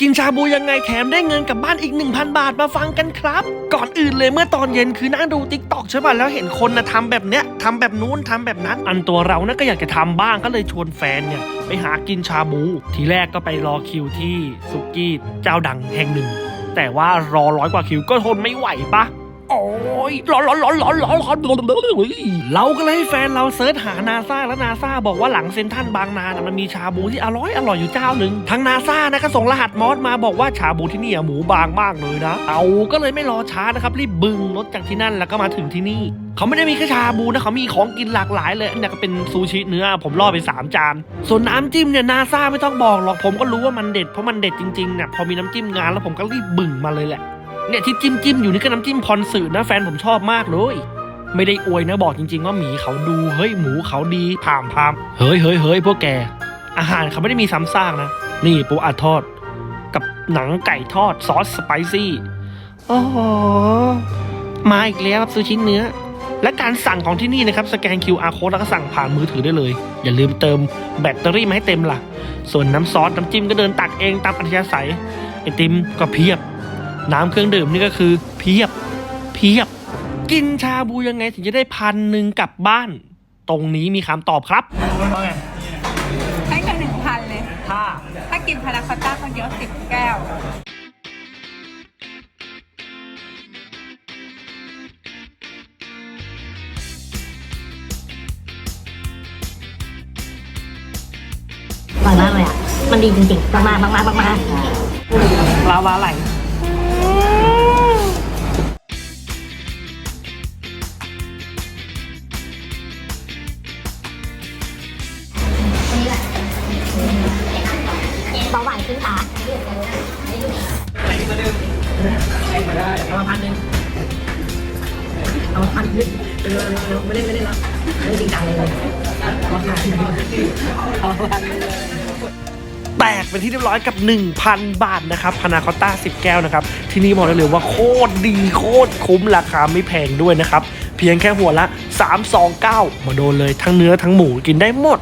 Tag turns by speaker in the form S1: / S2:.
S1: กินชาบูยังไงแถมได้เงินกลับบ้านอีก 1,000 บาทมาฟังกันครับ ก่อนอื่นเลยเมื่อตอนเย็นคือนั่งดูติ๊กตอกใช่ป่ะแล้วเห็นคนนะทำแบบเนี้ยทำแบบนู้นทำแบบนั้น อันตัวเรานะก็อยากจะทำบ้างก็เลยชวนแฟนเนี่ยไปหากินชาบู ทีแรกก็ไปรอคิวที่สุกี้เจ้าดังแห่งหนึ่ง แต่ว่ารอร้อยกว่าคิวก็ทนไม่ไหวปะ ยร้อนร้อนร้อนร้อนร้อนร้อนเราก็เลยให้แฟนเราเซิร์ชหานาซาแล้วนาซาบอกว่าหลังเซนทรัลบางนานะมันมีชาบูที่อร่อยอร่อยอยู่เจ้าหนึ่งทางนาซานะก็ส่งรหัสมอสมาบอกว่าชาบูที่นี่หมูบางมากเลยนะ เอาก็เลยไม่รอช้านะครับรีบบึงรถจากที่นั่นแล้วก็มาถึงที่นี่เขาไม่ได้มีแค่ชาบูนะเขามีของกินหลากหลายเลยอันนี้ก็เป็นซูชิเนื้อผมล่อไปสามจาน ส่วนน้ำจิ้มเนี่ยนาซาไม่ต้องบอกหรอกผมก็รู้ว่ามันเด็ดเพราะมันเด็ดจริงๆเนี่ยพอมีน้ำจิ้มงานแล้วผมก็รีบบึ่งมาเลยแหละ เนี่ยที่จิ้มจิ้มอยู่นี่ก็น้ำจิ้มพรสื่อนะแฟนผมชอบมากเลย ไม่ได้อวยนะบอกจริง ๆ ว่าหมีเขาดูเฮ้ยหมูเขาดีพามพามเฮ้ยเฮ้ยเฮ้ยพวกแก อาหารเขาไม่ได้มีซ้ำซากนะ นี่ปูอัดทอด กับหนังไก่ทอดซอสสไปซี่โอ้โหมาอีกแล้วครับซูชิเนื้อ และการสั่งของที่นี่นะครับสแกน QR code แล้วก็สั่งผ่านมือถือได้เลย อย่าลืมเติมแบตเตอรี่มาให้เต็มล่ะ ส่วนน้ำซอสน้ำจิ้มก็เดินตักเองตามอัธยาศัยไอติมก็เพียบ น้ำเครื่องดื่มนี่ก็คือ เพียบ เพียบ กินชาบูยังไงถึงจะได้พันหนึ่งกลับบ้าน ตรงนี้มีคำตอบครับ
S2: ให้แค่หนึ่งพันเลย
S1: ถ้า
S2: ถ้ากินพานาคอตต้าคนเดียวสิบแก้ว
S3: อร่อยมากเลยอะ มันดีจริงๆ มากมากมากมากมาก
S1: ลาวาไหล
S3: เบาหวานขึ้นตาเอามาพันหนึ่งเอามาพันหนึ่งเออเออไม่ได้ไม่ได้แล้วไม่ได้จริงจังเลยเอามาพันหนึ่งเอามาพันหนึ่ง
S1: แตกเป็นที่เรียบร้อยกับ 1,000 บาทนะครับพานาคอตต้า 10 แก้วนะครับ ที่นี่บอกได้เลยว่าโคตรดีโคตรคุ้มราคาไม่แพงด้วยนะครับ เพียงแค่หัวละ 329 มาโดนเลยทั้งเนื้อทั้งหมูกินได้หมด